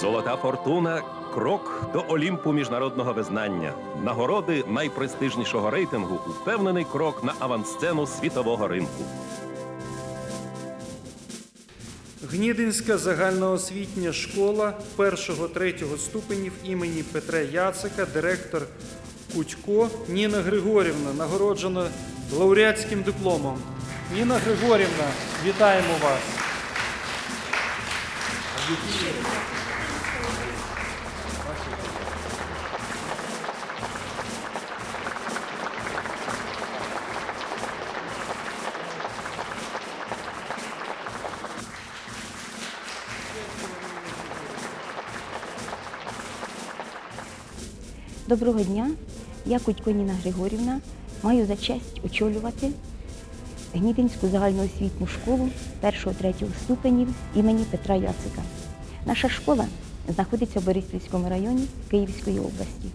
Золота фортуна крок до Олімпу міжнародного визнання. Нагороди найпрестижнішого рейтингу упевнений крок на авансцену світового ринку. Гнідинська загальноосвітня школа першого-третього ступенів імені Петра Яцика, директор Кутько Ніна Григорівна, нагороджена лауреатським дипломом. Ніна Григорівна, вітаємо вас. Доброго дня. Я Кутько Ніна Григорівна. Маю за честь очолювати Гнідинську загальноосвітню школу 1-3 ступенів імені Петра Яцика. Наша школа знаходиться в Бориспільському районі Київської області.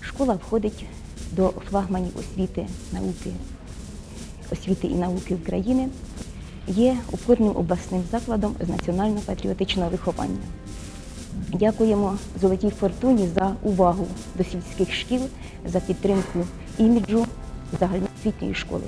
Школа входить до флагманів освіти, науки, освіти і науки України. Є опорним обласним закладом з національно-патріотичного виховання. Дякуємо Золотій Фортуні за увагу до сільських шкіл, за підтримку іміджу загальноосвітньої школи.